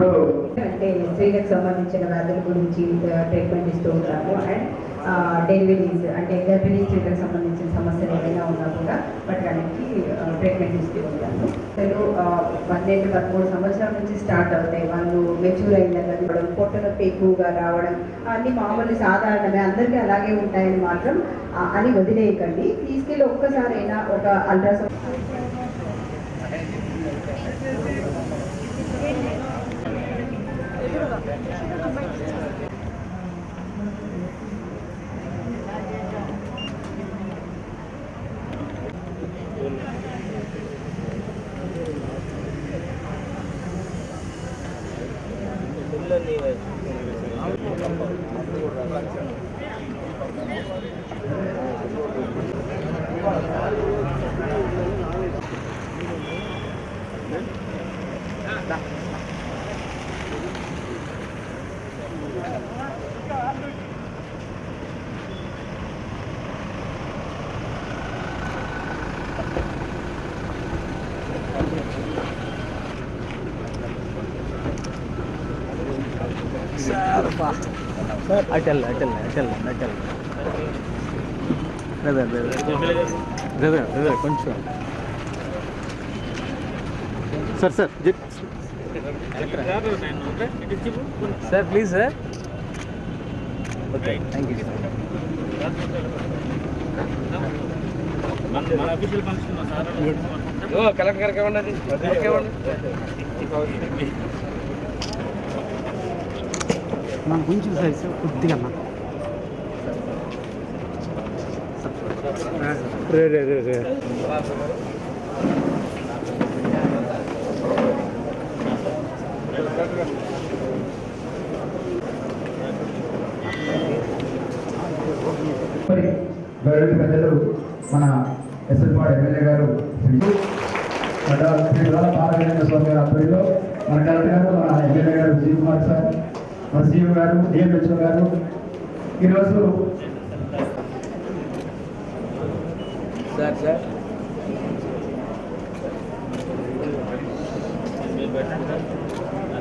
ఇప్పుడు అంటే స్త్రీలకు సంబంధించిన వ్యాధుల గురించి ట్రీట్మెంట్ ఇస్తూ ఉంటాము. అండ్ డెలివరీస్ అంటే గర్భిణీ స్త్రీలకు సంబంధించిన సమస్యలు ఏదైనా ఉన్నా కూడా వాటికి ట్రీట్మెంట్ ఇస్తూ ఉంటాము. అసలు పన్నెండు పదమూడు సంవత్సరాల నుంచి స్టార్ట్ అవుతాయి. వాళ్ళు మెచ్యూర్ అయిన పొట్ట నొప్పి ఎక్కువగా రావడం అన్ని మామూలు సాధారణమే. అందరికీ అలాగే ఉంటాయని మాత్రం అని వదిలేయకండి. తీసుకెళ్ళి ఒక్కసారైనా ఒక ultrasound 나. Atal Atal Atal Atal brother brother brother brother కొంచెం sir sir sir please sir okay thank you sir collector గారికి ఇవ్వండి అది. ఇవ్వండి. మన కొంచెం సైజ్ కొద్దిగా అన్న. రే రే రే రే. ప్రజలు మన ఎస్ఎల్పాడు ఎమ్మెల్యే గారు శ్రీ గడ్డ స్వామి గారి ఆధ్వర్యంలో మన కలెక్టర్ గారు మన ఎమ్మెల్యే గారు విజయ్ కుమార్ సార్ మన సీఎం గారు డిఎంహెచ్ఓ గారు. ఈరోజు సార్ సార్.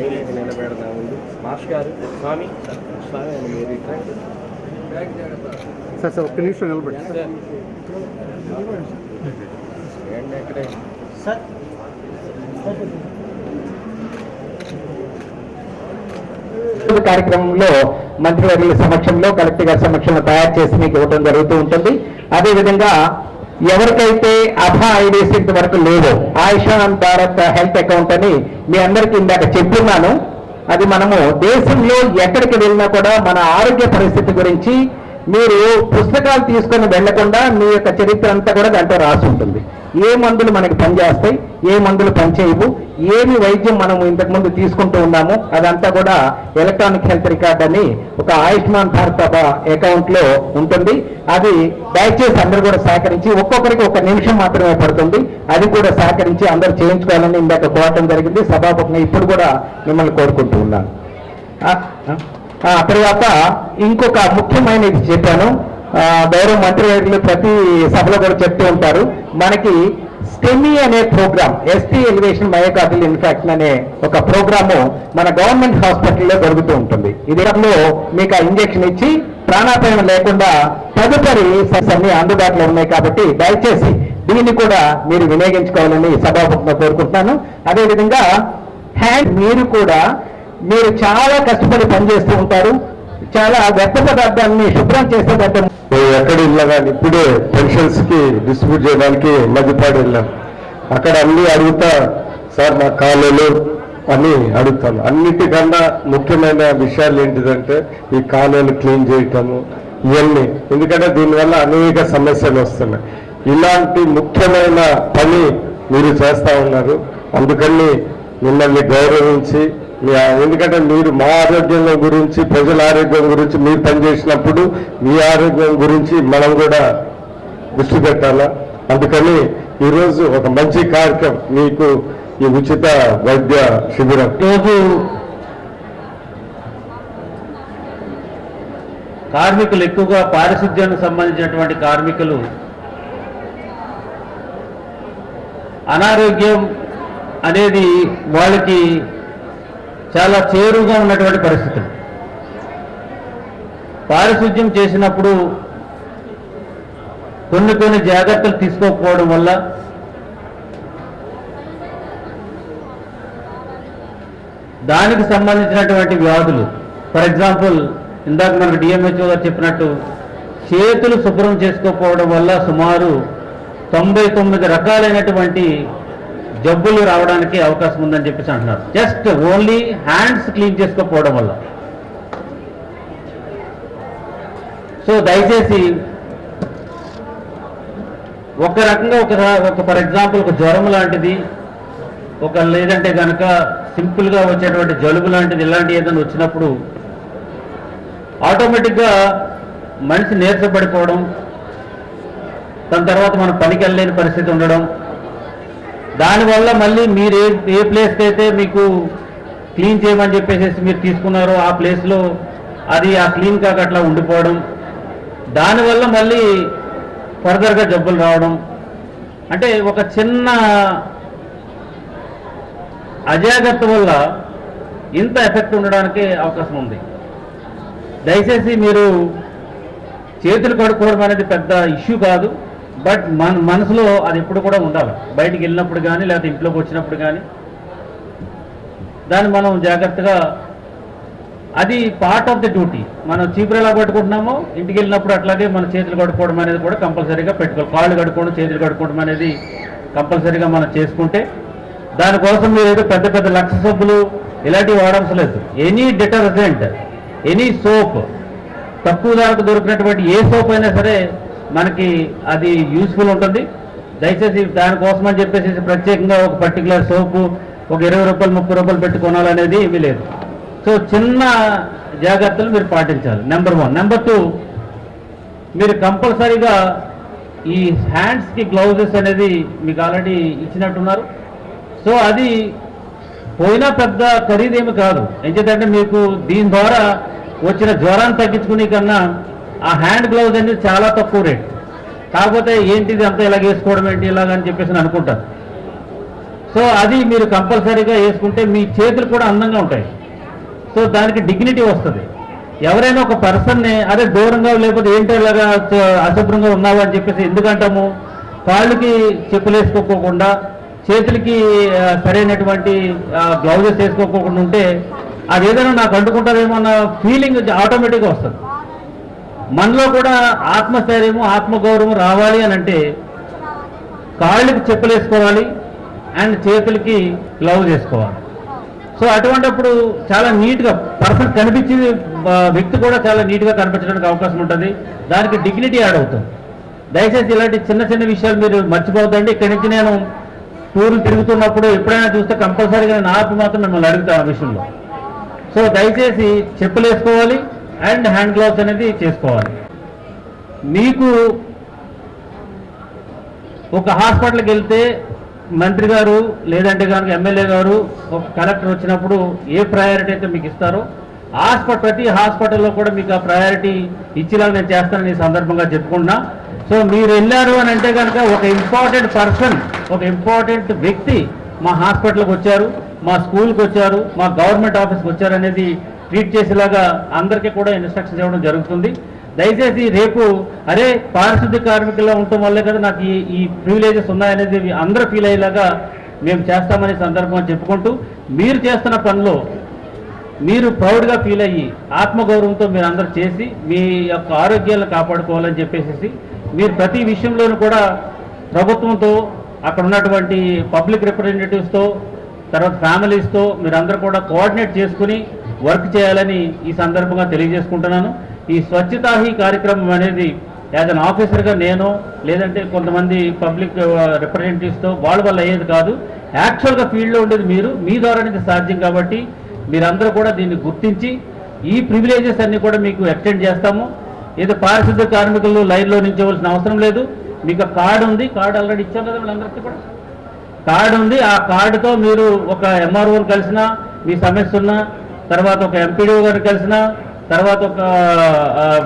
ఐదు నిలబెడదా ఉంది మాస్టర్ గారు స్వామి స్వామి మీరు సార్ సార్ ఒక్క నిమిషం నిలబడి. ఏంటి ఎక్కడే ఈ కార్యక్రమంలో మంత్రివర్యుల సమక్షంలో కలెక్టర్ గారి సమక్షంలో తయారు చేసి మీకు ఇవ్వడం జరుగుతూ ఉంటుంది. అదేవిధంగా ఎవరికైతే అభా ఐడీస్ ఇంతవరకు లేదో ఆయుష్మాన్ భారత్ హెల్త్ అకౌంట్ అని మీ అందరికీ ఇందాక చెప్తున్నాను అది మనము దేశంలో ఎక్కడికి వెళ్ళినా కూడా మన ఆరోగ్య పరిస్థితి గురించి మీరు పుస్తకాలు తీసుకొని వెళ్ళకుండా మీ యొక్క చరిత్ర అంతా కూడా దాంట్లో రాసి ఉంటుంది. ఏ మందులు మనకి పనిచేస్తాయి ఏ మందులు పనిచేయవు ఏమి వైద్యం మనం ఇంతకుముందు తీసుకుంటూ ఉన్నాము అదంతా కూడా ఎలక్ట్రానిక్ హెల్త్ రికార్డ్ అని ఒక ఆయుష్మాన్ భారత్ అకౌంట్లో ఉంటుంది. అది దయచేసి అందరూ కూడా సహకరించి ఒక్కొక్కరికి ఒక నిమిషం మాత్రమే పడుతుంది. అది కూడా సహకరించి అందరూ చేయించుకోవాలని ఇందాక కోరటం జరిగింది. సభాపతిని ఇప్పుడు కూడా మిమ్మల్ని కోరుకుంటూ ఉన్నాను. తర్వాత ఇంకొక ముఖ్యమైనది చెప్పాను. గౌరవ మంత్రి గారు ప్రతి సభలో కూడా చెప్తూ ఉంటారు. మనకి స్టెమీ అనే programme ST elevation myocardial infection అనే ఒక ప్రోగ్రాము మన గవర్నమెంట్ హాస్పిటల్లో జరుగుతూ ఉంటుంది. ఇదిలో మీకు ఆ ఇంజెక్షన్ ఇచ్చి ప్రాణాపాయం లేకుండా తదుపరి సెస్ అన్ని అందుబాటులో ఉన్నాయి కాబట్టి దయచేసి దీన్ని కూడా మీరు వినియోగించుకోవాలని సభాపతిగా కోరుకుంటున్నాను. అదేవిధంగా హ్యాండ్ మీరు కూడా మీరు చాలా కష్టపడి పనిచేస్తూ ఉంటారు. చాలా వ్యర్థ పదార్థాన్ని శుభ్రం చేసేటట్టు ఎక్కడ వెళ్ళా కానీ ఇప్పుడే పెన్షన్స్కి డిస్ట్రిబ్యూట్ చేయడానికి మధ్యపాడు వెళ్ళాం. అక్కడ అన్ని అడుగుతా సార్ నా కాలేలు అని అడుగుతాను అన్నిటికన్నా ముఖ్యమైన విషయాలు ఏంటిదంటే ఈ కాలేలు క్లీన్ చేయటము ఇవన్నీ. ఎందుకంటే దీనివల్ల అనేక సమస్యలు వస్తున్నాయి. ఇలాంటి ముఖ్యమైన పని మీరు చేస్తా ఉన్నారు. అందుకని మిమ్మల్ని గౌరవించి ఎందుకంటే మీరు మా ఆరోగ్యం గురించి ప్రజల ఆరోగ్యం గురించి మీరు పనిచేసినప్పుడు మీ ఆరోగ్యం గురించి మనం కూడా దృష్టి పెట్టాలా? అందుకని ఈరోజు ఒక మంచి కార్యక్రమం మీకు ఈ ఉచిత వైద్య శిబిరం. రోజు కార్మికులు ఎక్కువగా పారిశుద్ధ్యానికి సంబంధించినటువంటి కార్మికులు అనారోగ్యం అనేది వాళ్ళకి చాలా చేరుగా ఉన్నటువంటి పరిస్థితులు. పారిశుద్ధ్యం చేసినప్పుడు కొన్ని కొన్ని జాగ్రత్తలు తీసుకోకపోవడం వల్ల దానికి సంబంధించినటువంటి వ్యాధులు ఫర్ ఎగ్జాంపుల్ ఇందాక మనకు డిఎంహెచ్ఓ గారు చెప్పినట్టు చేతులు శుభ్రం చేసుకోకపోవడం వల్ల సుమారు తొంభై తొమ్మిది రకాలైనటువంటి జబ్బులు రావడానికి అవకాశం ఉందని చెప్పేసి అంటున్నారు. జస్ట్ ఓన్లీ హ్యాండ్స్ క్లీన్ చేసుకోకపోవడం వల్ల. సో దయచేసి ఒక రకంగా ఒక ఒక ఫర్ ఎగ్జాంపుల్ ఒక జ్వరం లాంటిది ఒక లేదంటే కనుక సింపుల్గా వచ్చేటువంటి జలుబు లాంటిది ఇలాంటి ఏదైనా వచ్చినప్పుడు ఆటోమేటిక్గా మనిషి నీరసపడిపోవడం దాని తర్వాత మనం పనికి వెళ్ళలేని పరిస్థితి ఉండడం దానివల్ల మళ్ళీ మీరు ఏ ఏ ప్లేస్కి అయితే మీకు క్లీన్ చేయమని చెప్పేసి మీరు తీసుకున్నారో ఆ ప్లేస్లో అది ఆ క్లీన్ కాక అట్లా ఉండిపోవడం. దానివల్ల మళ్ళీ ఫర్దర్గా జబ్బులు రావడం. అంటే ఒక చిన్న అజాగ్రత్త వల్ల ఇంత ఎఫెక్ట్ ఉండడానికి అవకాశం ఉంది. దయచేసి మీరు చేతులు కడుక్కోవడం అనేది పెద్ద ఇష్యూ కాదు. బట్ మన మనసులో అది ఎప్పుడు కూడా ఉండాలి. బయటికి వెళ్ళినప్పుడు కానీ లేకపోతే ఇంట్లోకి వచ్చినప్పుడు కానీ దాన్ని మనం జాగ్రత్తగా అది పార్ట్ ఆఫ్ ది డ్యూటీ మనం చీపురు ఎలా పట్టుకుంటున్నామో ఇంటికి వెళ్ళినప్పుడు అట్లాగే మన చేతులు కడుక్కోవడం అనేది కూడా కంపల్సరీగా పెట్టుకోవాలి. కాళ్ళు కడుక్కోవడం చేతులు కడుక్కోవడం అనేది కంపల్సరీగా మనం చేసుకుంటే దానికోసం మీరు ఏదో పెద్ద పెద్ద లక్ష సబ్బులు ఇలాంటివి వాడవలసిన లేదు ఎనీ డిటర్జెంట్ ఎనీ సోప్ తక్కువ ధరకు దొరికినటువంటి ఏ సోప్ అయినా సరే మనకి అది యూస్ఫుల్ ఉంటుంది. దయచేసి దానికోసం అని చెప్పేసి ప్రత్యేకంగా ఒక పర్టికులర్ సోపు ఒక ఇరవై రూపాయలు ముప్పై రూపాయలు పెట్టి కొనాలనేది ఏమీ లేదు. సో చిన్న జాగ్రత్తలు మీరు పాటించాలి. నెంబర్ వన్ నెంబర్ టూ మీరు కంపల్సరీగా ఈ హ్యాండ్స్కి గ్లౌజెస్ అనేది మీకు ఆల్రెడీ ఇచ్చినట్టున్నారు. సో అది పోయినా పెద్ద ఖరీదేమి కాదు. ఎందుకంటే మీకు దీని ద్వారా వచ్చిన జ్వరాన్ని తగ్గించుకునే కన్నా ఆ హ్యాండ్ గ్లౌజ్ అనేది చాలా తక్కువ రేట్. కాకపోతే ఏంటిది అంతా ఇలా వేసుకోవడం ఏంటి ఇలాగని చెప్పేసి అనుకుంటారు సో అది మీరు కంపల్సరీగా వేసుకుంటే మీ చేతులు కూడా అందంగా ఉంటాయి. సో దానికి డిగ్నిటీ వస్తుంది. ఎవరైనా ఒక పర్సన్ని అదే దూరంగా లేకపోతే ఏంటో ఇలాగా అశుభ్రంగా ఉన్నావు అని చెప్పేసి ఎందుకంటాము? కాళ్ళకి చెప్పులు వేసుకోకోకుండా చేతులకి సరైనటువంటి గ్లౌజెస్ వేసుకోకుండా ఉంటే అది ఏదైనా నాకు అంటుకుంటారేమో అన్న ఫీలింగ్ ఆటోమేటిక్గా వస్తుంది. మనలో కూడా ఆత్మస్థైర్యము ఆత్మగౌరవం రావాలి అని అంటే కాళ్ళకి చెప్పులేసుకోవాలి అండ్ చేతులకి గ్లౌజ్ వేసుకోవాలి. సో అటువంటిప్పుడు చాలా నీట్గా పర్సన్ కనిపించే వ్యక్తి కూడా చాలా నీట్గా కనిపించడానికి అవకాశం ఉంటుంది. దానికి డిగ్నిటీ యాడ్ అవుతుంది. దయచేసి ఇలాంటి చిన్న చిన్న విషయాలు మీరు మర్చిపోవద్దండి. ఇక్కడి నుంచి నేను టూర్లు తిరుగుతున్నప్పుడు ఎప్పుడైనా చూస్తే కంపల్సరీగా నేను ఆపి మాత్రం మిమ్మల్ని అడుగుతాను ఆ విషయంలో. సో దయచేసి చెప్పులు వేసుకోవాలి. అండ్ హ్యాండ్ గ్లౌస్ అనేది చేసుకోవాలి. మీకు ఒక హాస్పిటల్కి వెళ్తే మంత్రి గారు లేదంటే కనుక ఎమ్మెల్యే గారు ఒక కలెక్టర్ వచ్చినప్పుడు ఏ ప్రయారిటీ అయితే మీకు ఇస్తారో హాస్పిటల్ ప్రతి హాస్పిటల్లో కూడా మీకు ఆ ప్రయారిటీ ఇచ్చేలాగా నేను చేస్తానని సందర్భంగా చెప్పుకుంటున్నా. సో మీరు వెళ్ళారు అని అంటే కనుక ఒక ఇంపార్టెంట్ పర్సన్ ఒక ఇంపార్టెంట్ వ్యక్తి మా హాస్పిటల్కి వచ్చారు మా స్కూల్కి వచ్చారు మా గవర్నమెంట్ ఆఫీస్కి వచ్చారు అనేది ట్రీట్ చేసేలాగా అందరికీ కూడా ఇన్స్ట్రక్షన్స్ ఇవ్వడం జరుగుతుంది. దయచేసి రేపు అరే పారిశుద్ధ్య కార్మికుల్లో ఉండటం వల్లే కదా నాకు ఈ ఈ ప్రివిలేజెస్ ఉన్నాయనేది అందరూ ఫీల్ అయ్యేలాగా మేము చేస్తామనే సందర్భంగా చెప్పుకుంటూ మీరు చేస్తున్న పనిలో మీరు ప్రౌడ్గా ఫీల్ అయ్యి ఆత్మగౌరవంతో మీరు అందరూ చేసి మీ యొక్క ఆరోగ్యాలను కాపాడుకోవాలని చెప్పేసి మీరు ప్రతి విషయంలోనూ కూడా ప్రభుత్వంతో అక్కడ ఉన్నటువంటి పబ్లిక్ రిప్రజెంటేటివ్స్తో తర్వాత ఫ్యామిలీస్తో మీరందరూ కూడా కోఆర్డినేట్ చేసుకుని వర్క్ చేయాలని ఈ సందర్భంగా తెలియజేసుకుంటున్నాను. ఈ స్వచ్ఛతా హీ కార్యక్రమం అనేది యాజ్ అన్ ఆఫీసర్గా నేను లేదంటే కొంతమంది పబ్లిక్ రిప్రజెంటేటివ్స్తో వాళ్ళ వల్ల అయ్యేది కాదు. యాక్చువల్గా ఫీల్డ్లో ఉండేది మీరు మీ ద్వారా ఇది సాధ్యం కాబట్టి మీరందరూ కూడా దీన్ని గుర్తించి ఈ ప్రివిలేజెస్ అన్ని కూడా మీకు ఎక్స్టెండ్ చేస్తాము. ఏదో పారిశుద్ధ కార్మికులు లైన్లో నిల్చోవలసిన అవసరం లేదు. మీకు కార్డు ఉంది కార్డు ఆల్రెడీ ఇచ్చాం కదా వీళ్ళందరికీ కూడా. కార్డు ఉంది ఆ కార్డుతో మీరు ఒక ఎంఆర్ఓని కలిసినా మీ సమస్య ఉన్నా తర్వాత ఒక ఎంపీడీఓ గారిని కలిసినా తర్వాత ఒక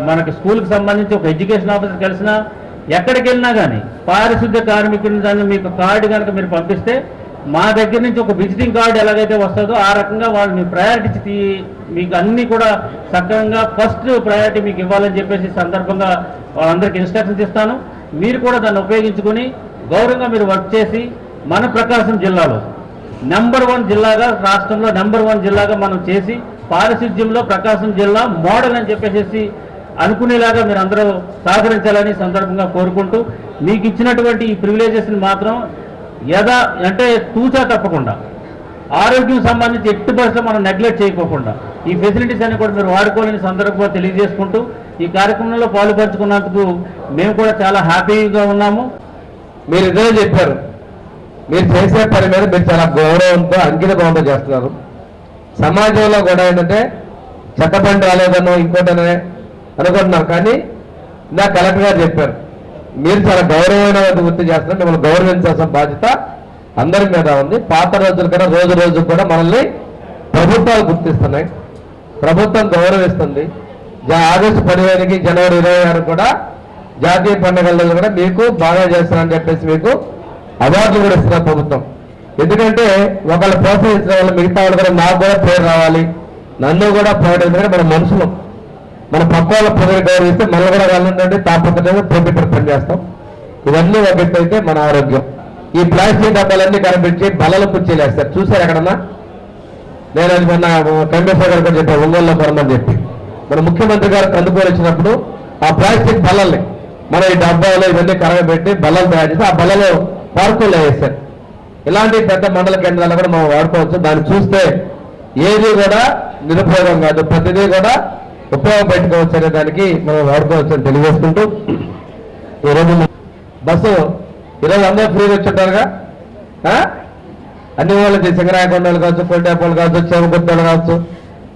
మనకి స్కూల్కి సంబంధించి ఒక ఎడ్యుకేషన్ ఆఫీసర్ కలిసినా ఎక్కడికి వెళ్ళినా కానీ పారిశుద్ధ్య కార్మికుడిని దాన్ని మీకు కార్డు కనుక మీరు పంపిస్తే మా దగ్గర నుంచి ఒక విజిటింగ్ కార్డు ఎలాగైతే వస్తుందో ఆ రకంగా వాళ్ళని ప్రయారిటీ మీకు అన్ని కూడా సక్రమంగా ఫస్ట్ ప్రయారిటీ మీకు ఇవ్వాలని చెప్పేసి సందర్భంగా వాళ్ళందరికీ ఇన్స్ట్రక్షన్స్ ఇస్తాను. మీరు కూడా దాన్ని ఉపయోగించుకొని గౌరవంగా మీరు వర్క్ చేసి మన ప్రకాశం జిల్లాలో నెంబర్ వన్ జిల్లాగా రాష్ట్రంలో నెంబర్ వన్ జిల్లాగా మనం చేసి పారిశుద్ధ్యంలో ప్రకాశం జిల్లా మోడల్ అని చెప్పేసి అనుకునేలాగా మీరు అందరూ సహకరించాలని సందర్భంగా కోరుకుంటూ మీకు ఇచ్చినటువంటి ఈ ప్రివిలేజెస్ని మాత్రం యథా అంటే తూచా తప్పకుండా. ఆరోగ్యం సంబంధించి ఎట్టి పరిస్థితుల్లో మనం నెగ్లెక్ట్ చేయకోకుండా. ఈ ఫెసిలిటీస్ అన్ని కూడా మీరు వాడుకోవాలని సందర్భంగా తెలియజేసుకుంటూ ఈ కార్యక్రమంలో పాలుపంచుకున్నందుకు మేము కూడా చాలా హ్యాపీగా ఉన్నాము. మీరు ఇదే చెప్పారు. మీరు చేసే పని మీద మీరు చాలా గౌరవంతో అంకిత భావంతో చేస్తున్నారు. సమాజంలో కూడా ఏంటంటే చెత్తబండి రాలేదనో ఇంకోటనే అనుకుంటున్నారు. కానీ నా కలెక్టర్ గారు చెప్పారు మీరు చాలా గౌరవమైన వృత్తి చేస్తున్నారు మిమ్మల్ని గౌరవించాల్సిన బాధ్యత అందరి మీద ఉంది. పాత రోజుల కన్నా రోజు రోజు కూడా మనల్ని ప్రభుత్వాలు గుర్తిస్తున్నాయి. ప్రభుత్వం గౌరవిస్తుంది. జా- ఆగస్టు పదిహేనుకి జనవరి ఇరవై ఆరు కూడా జాతీయ పండుగల్లో కూడా మీకు బాగా చేస్తారని చెప్పేసి మీకు అవార్డులు కూడా ఇస్తున్నారు ప్రభుత్వం. ఎందుకంటే ఒకళ్ళు ప్రోత్సహించిన వాళ్ళు మిగతా వాళ్ళు కూడా నాకు కూడా పేరు రావాలి. నన్ను కూడా పోవడం మన మనుషులు మన పక్క వాళ్ళ ప్రజలు గౌరవిస్తే మనం కూడా వెళ్ళండి తాపత్రయంగా ప్రభుత్వం పని చేస్తాం ఇవన్నీ ఒకటైతే అయితే మన ఆరోగ్యం. ఈ ప్లాస్టిక్ డబ్బాలన్నీ కనిపించి బలలు కుర్చీలు చూసారు ఎక్కడన్నా? నేను అది మొన్న కండేశ్వర గారు కూడా చెప్పాను ఒంగోలులో కొనమని చెప్పి. మన ముఖ్యమంత్రి గారు కందుకూరు వచ్చినప్పుడు ఆ ప్లాస్టిక్ బలల్ని మన ఈ డబ్బాలో ఇవన్నీ కరగబెట్టి బల్లలు తయారు చేసి ఆ బలలో పార్కుల్లో వేశారు. ఇలాంటి పెద్ద మండల కేంద్రాలు కూడా మనం వాడుకోవచ్చు. దాన్ని చూస్తే ఏది కూడా నిరుపయోగం కాదు. ప్రతిదీ కూడా ఉపయోగపెట్టుకోవచ్చు అనే దానికి మనం వాడుకోవచ్చు అని తెలియజేసుకుంటూ ఈరోజు బస్సు ఈరోజు అందరూ ఫ్రీగా వచ్చుంటారుగా? అన్ని వాళ్ళకి సింగరాయకొండలు కావచ్చు కొండేపల్లి కావచ్చు చెమగుత్తలు కావచ్చు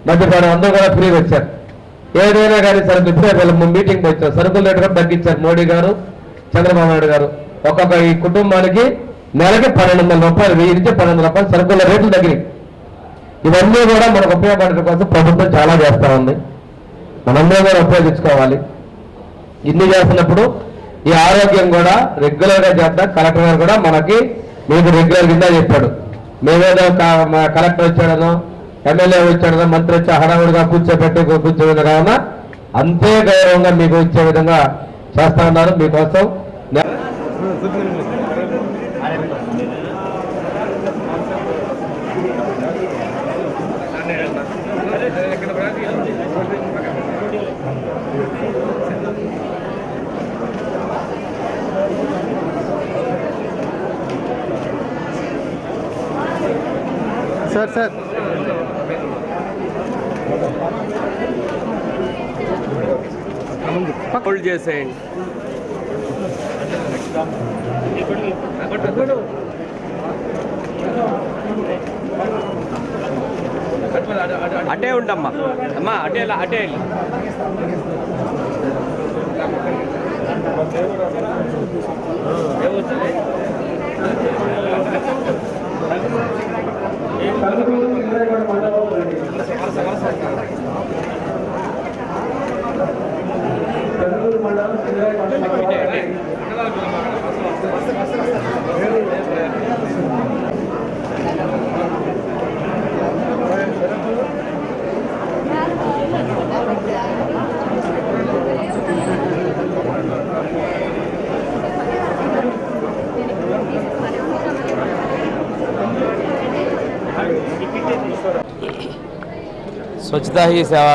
మధ్యపాడు అందరూ కూడా ఫ్రీగా వచ్చారు. ఏదైనా కానీ సరే ఇప్పుడే వీళ్ళు మీటింగ్ వచ్చారు సరుకుల రేటు కూడా తగ్గించారు మోడీ గారు చంద్రబాబు నాయుడు గారు. ఒక్కొక్క ఈ కుటుంబానికి నెలకి పన్నెండు వందల రూపాయలు వెయ్యి నుంచి పన్నెండు రూపాయలు సరుకుల రేట్లు తగ్గినాయి ఇవన్నీ కూడా మనకు ఉపయోగపడటం కోసం ప్రభుత్వం చాలా చేస్తూ ఉంది. మనందరం కూడా ఉపయోగించుకోవాలి. ఇన్ని చేస్తున్నప్పుడు ఈ ఆరోగ్యం కూడా రెగ్యులర్గా చేద్దాం. కలెక్టర్ గారు కూడా మనకి మీకు రెగ్యులర్ కింద చెప్పాడు. మేమేదో కలెక్టర్ వచ్చాడనో ఎమ్మెల్యే వచ్చాడనో మంత్రి వచ్చి హడావుడిగా కూర్చోబెట్టి కూర్చోబెట్టిన కావున అంతే గౌరవంగా మీకు ఇచ్చే విధంగా చేస్తా ఉన్నారు. మీకోసం సార్ సార్ హోల్డ్ చేసేయండి అటే ఉండమ్మా అమ్మా అటే అటే వెళ్ళు. స్వచ్ఛతా హీ సేవ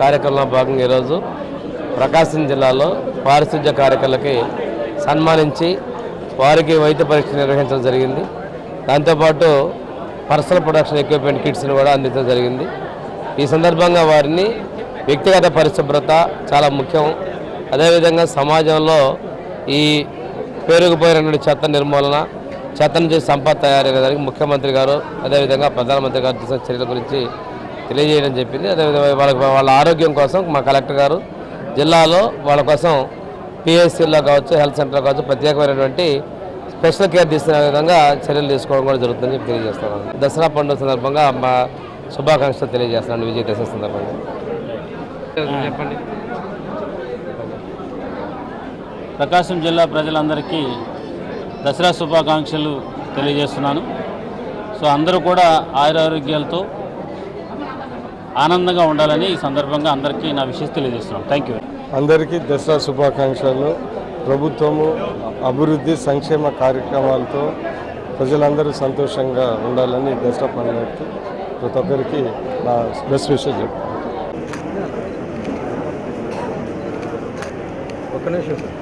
కార్యక్రమంలో భాగంగా ఈరోజు ప్రకాశం జిల్లాలో పారిశుద్ధ్య కార్యకర్తలకి సన్మానించి వారికి వైద్య పరీక్ష నిర్వహించడం జరిగింది. దాంతోపాటు పర్సనల్ ప్రొడక్షన్ ఎక్విప్మెంట్ కిట్స్ని కూడా అందించడం జరిగింది. ఈ సందర్భంగా వారిని వ్యక్తిగత పరిశుభ్రత చాలా ముఖ్యం. అదేవిధంగా సమాజంలో ఈ పేరుకుపోయినటువంటి చెత్త నిర్మూలన చెత్త నుంచి సంపద తయారయ్యేదానికి ముఖ్యమంత్రి గారు అదేవిధంగా ప్రధానమంత్రి గారు తీసిన చర్యల గురించి తెలియజేయడం చెప్పింది. అదేవిధంగా వాళ్ళకి వాళ్ళ ఆరోగ్యం కోసం మా కలెక్టర్ గారు జిల్లాలో వాళ్ళ కోసం పిఎస్సీలో కావచ్చు హెల్త్ సెంటర్లో కావచ్చు ప్రత్యేకమైనటువంటి స్పెషల్ కేర్ తీసుకునే విధంగా చర్యలు తీసుకోవడం కూడా జరుగుతుందని చెప్పి తెలియజేస్తున్నాను. దసరా పండుగ సందర్భంగా మా శుభాకాంక్షలు తెలియజేస్తున్నాను విజయదశమి సందర్భంగా. చెప్పండి ప్రకాశం జిల్లా ప్రజలందరికీ దసరా శుభాకాంక్షలు తెలియజేస్తున్నాను. సో అందరూ కూడా ఆయురారోగ్యాలతో ఆనందంగా ఉండాలని ఈ సందర్భంగా అందరికీ నా విషయం తెలియజేస్తున్నాను. థ్యాంక్ యూ అందరికీ దసరా శుభాకాంక్షలు. ప్రభుత్వము అభివృద్ధి సంక్షేమ కార్యక్రమాలతో ప్రజలందరూ సంతోషంగా ఉండాలని దసరా పండుగకి ప్రతి ఒక్కరికి నా బెస్ట్ విషయం చెప్తాను. ఒక్క నిమిషం సార్.